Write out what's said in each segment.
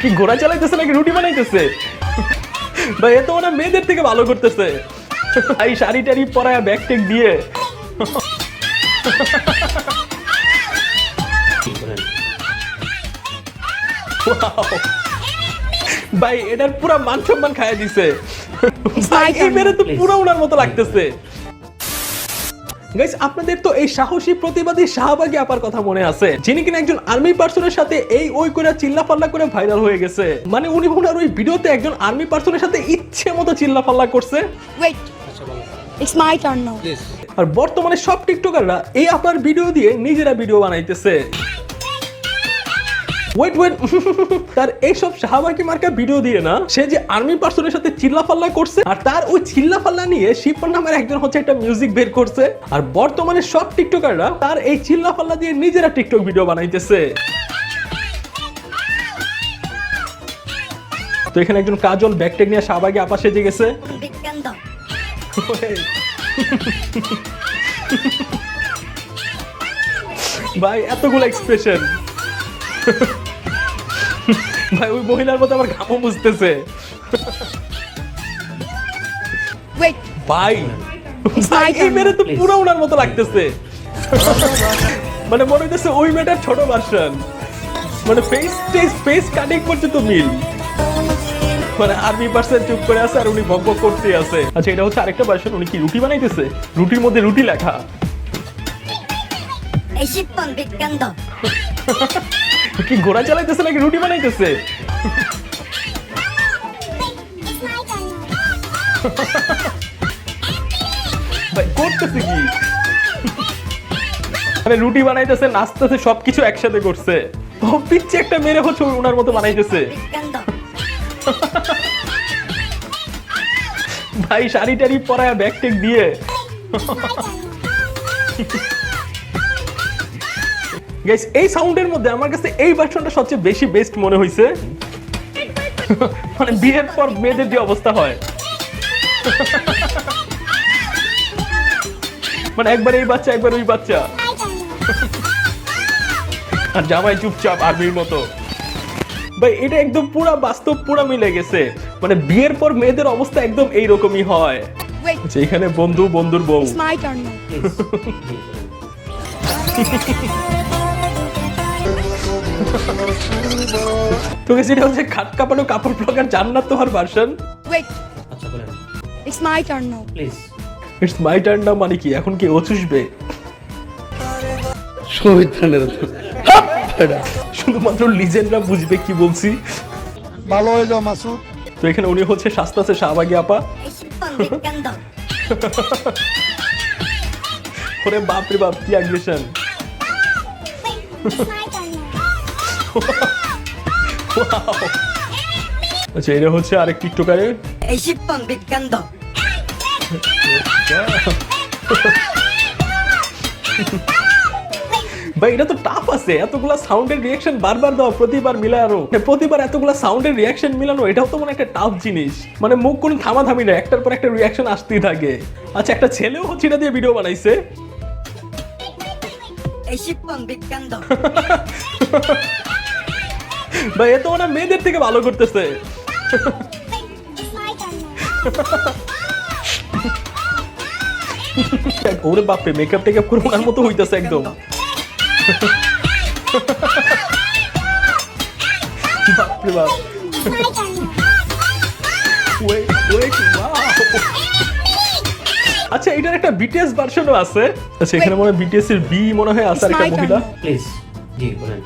কি ঘোড়া চালাইতেছে নাকি রুটি বানাইতেছে? ভাই এ তো মনে মেয়েদের থেকে ভালো করতেছে। এই শাড়ি টাড়ি পরায় ব্যাগ টেক দিয়ে। ভাই এটার পুরা মান সম্মান খাইয়া দিছে। ভাই এই মেরে তো পুরো ওনার মতো লাগতেছে। গাইস আপনাদের তো এই সাহসী প্রতিবাদী শাহবাগী আপার কথা মনে আছে যিনি কিনা একজন আর্মি পার্সনের সাথে এই ওই করে চিল্লাফাল্লা করে ভাইরাল হয়ে গেছে। মানে উনি ওনার ওই ভিডিওতে একজন আর্মি পার্সনের সাথে ইচ্ছে মতো চিল্লাফাল্লা করছে. আর বর্তমানে সব টিকটকাররা এই আপার ভিডিও দিয়ে নিজেরা ভিডিও বানাইতেছে। ওয়েট ওয়েট তার এইসব শাহবাগি মার্কা ভিডিও দিয়ে না, সে যে আর্মি পার্সনের সাথে চিল্লাফাল্লা করছে, আর তার ওই চিল্লাফাল্লা নিয়ে শিপন নামের একজন হচ্ছে একটা মিউজিক বের করছে, আর বর্তমানে সব টিকটকাররা তার এই চিল্লাফাল্লা দিয়ে নিজেরা টিকটক ভিডিও বানাইতেছে। তো এখানে একজন কাজল ব্যাকটেক নিয়ে শাহবাগি আপা সেজে গেছে। ভাই, এতগুলো এক্সপ্রেশন ভাই ওই মহিলার মতো আমার ঘামও বুঝতেছে ভাই. মেরে তো পুরো ওনার মতো লাগতেছে। মানে মনে হইতেছে ওই মেয়েটার ছোট ভার্সন মানে ফেস টেস ফেস কাটিং পর্যন্ত মিল। মানে আর্মি পার্সন চুপ করে আছে আর উনি বক বক করতে আছে। আচ্ছা এটা হচ্ছে আরেকটা ভার্সন উনি কি রুটি বানাইতেছে? রুটির মধ্যে রুটি লেখা। এই শিপন বিজ্ঞান্দ কি ঘোড়া চালাইতেছে নাকি রুটি বানাইতেছে? করতেছে কি? মানে রুটি বানাইতেছে, নাচতেছে, সবকিছু একসাথে করছে। পিচ্ছে একটা মেরে হচ্ছে ওনার মতো বানাইতেছে। ভাই শাড়ি টাড়ি পরায় ব্যাগ টেক দিয়ে। গাইস এই সাউন্ডের মধ্যে আমার কাছে এই ভার্সনটা সবচেয়ে বেশি বেস্ট মনে হয়েছে মানে বিয়ের পর মেয়েদের যে অবস্থা হয়। মানে একবার এই বাচ্চা একবার ওই বাচ্চা। আর জামাই চুপচাপ আর্মির মতো। ভাই এটা একদম পুরা বাস্তব পুরা মিলে গেছে। মানে বিয়ের পর মেয়েদের অবস্থা একদম এইরকমই হয়। Wait. আচ্ছা, বন্ধু বন্ধুর বউ। তোকে সেটা হচ্ছে খাট কাপানো কাপড় ব্লগার জান্নাত তোমার ভার্সন. আচ্ছা বলেন। It's my turn now. Please it's my turn না মানে কি? এখন কি ও চুষবে? শহীদানের শুধুমাত্র লিজেন্ডরা বুঝবে কি বলছি। ভালো হইল মাসুদ। তো এখানে উনি হচ্ছে শাস্তা আছে শাহবাগি আপা। ওরে বাপ রে বাপ কি অ্যাগ্রেশন আচ্ছা এটা হচ্ছে আরেক টিকটকারের ভাই এটা তো টাফ আছে। এতগুলা সাউন্ডের রিয়াকশন বারবার দাও প্রতিবার মিলানো। প্রতিবার এতগুলা সাউন্ডের রিয়াকশন মিলানো এটাও তো মানে একটা টাফ জিনিস। মানে মুখ কোনো থামাথামি না একটার পর একটা রিয়াকশন আসতেই থাকে। আচ্ছা একটা ছেলেও হচ্ছে এটা দিয়ে ভিডিও বানাইছে। এই শিপন বিজ্ঞান্দ। ভাই এ তো মানে মেয়েদের থেকে ভালো করতেছে। ওরে বাপরে মেকআপ টেকআপ করে ওনার মতো হইতেছে একদম। বাপরে বাপ. আচ্ছা এটার একটা বিটিএস ভার্সনও আছে। আচ্ছা এখানে মনে হয় বিটিএস এর বি মনে হয় আছে আর একটা মহিলা প্লিজ জি বলেন।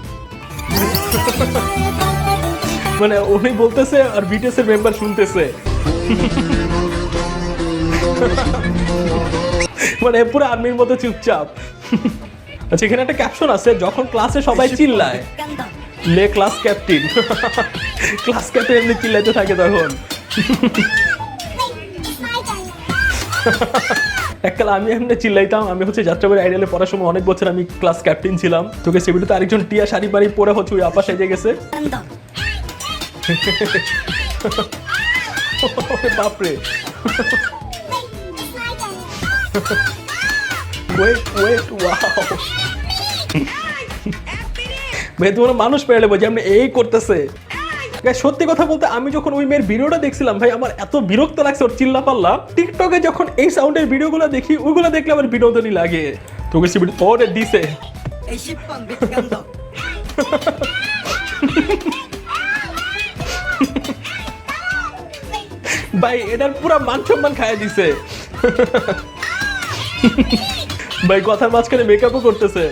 মানে উনি বলতেছে আর বিটিএস এর মেম্বার শুনতেছে। মানে পুরো আর্মির মতো চুপচাপ। আচ্ছা এখানে একটা ক্যাপশন আছে, যখন ক্লাসে সবাই চিল্লায়। লে ক্লাস ক্যাপ্টেন ক্লাস ক্যাপ্টেন এমনি চিল্লাইতে থাকে তখন। এককাল আমি এমনি চিল্লাইতাম, আমি হচ্ছে যাত্রাবাড়ি আইডিয়ালে পড়ার সময় অনেক বছর আমি ক্লাস ক্যাপ্টেন ছিলাম। তোকে সেবিটিতে আরেকজন টিয়া শাড়ি বাড়ি পরে হচ্ছে ওই আপা সেজে গেছে। বাপরে। ভাই, তোমরা মানুষ পেয়ে নেব যে এই করতেছে। সত্যি কথা বলতে আমি যখন ওই মেয়ের ভিডিওটা দেখছিলাম ভাই আমার এত বিরক্ত লাগছে ওর চিল্লা পাল্লা টিকটকে যখন এই সাউন্ডের ভিডিওগুলো দেখি ওইগুলো দেখলে আমার বিনোদনই লাগে। তোকে সে ওরে দিছে। ভাই এটার পুরো মান সম্মান খাইয়ে দিছে। ভাই কথার মাঝখানে মেকআপও করতেছে।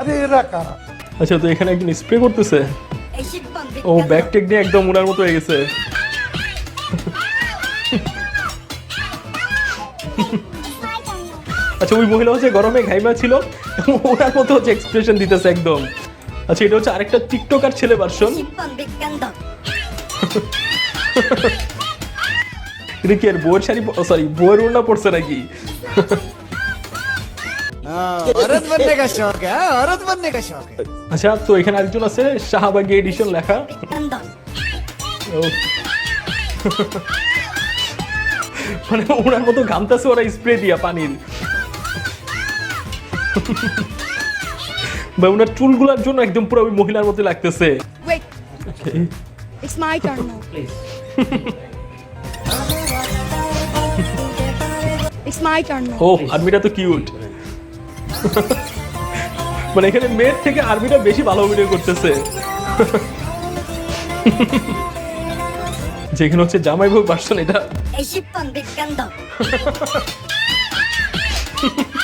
আরে এরা কারা আচ্ছা তো এখানে একজন স্প্রে করতেছে? ও ব্যাগ টেক নিয়ে একদম উনার মতো হয়ে গেছে। আচ্ছা ওই মহিলা হচ্ছে গরমে ঘাইমা ছিল। ওনার মতো হচ্ছে এক্সপ্রেশন দিতেছে একদম। আচ্ছা এটা হচ্ছে আরেকটা টিকটকার ছেলে ভার্সন এটা কি আর বউয়ের শাড়ি সরি বউয়ের ওড়না পড়ছে নাকি? আচ্ছা তো এখানে আরেকজন আছে শাহবাগি এডিশন লেখা। মানে ওনার মতো ঘামতেছে ওরা স্প্রে দিয়া পানির। বা ওনার চুলগুলোর জন্য একদম পুরো ওই মহিলার মতো লাগতেছে। It's my turn now. Please. It's my turn now ও আর্মিটা তো কিউট মানে এখানে মেয়ের থেকে আর্মিটা বেশি ভালো অভিনয় করতেছে। যেখানে হচ্ছে জামাই বউ ভার্সন এটা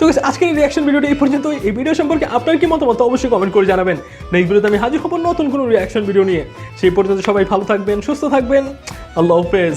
তো আজকের এই রিয়াকশন ভিডিওটি এই পর্যন্ত এই ভিডিও সম্পর্কে আপনার কি মতামত, অবশ্যই কমেন্ট করে জানাবেন। নেক্সট ভিডিওতে আমি হাজির হব নতুন কোনো রিয়াকশন ভিডিও নিয়ে। সেই পর্যন্ত সবাই ভালো থাকবেন, সুস্থ থাকবেন। আল্লাহ হাফেজ।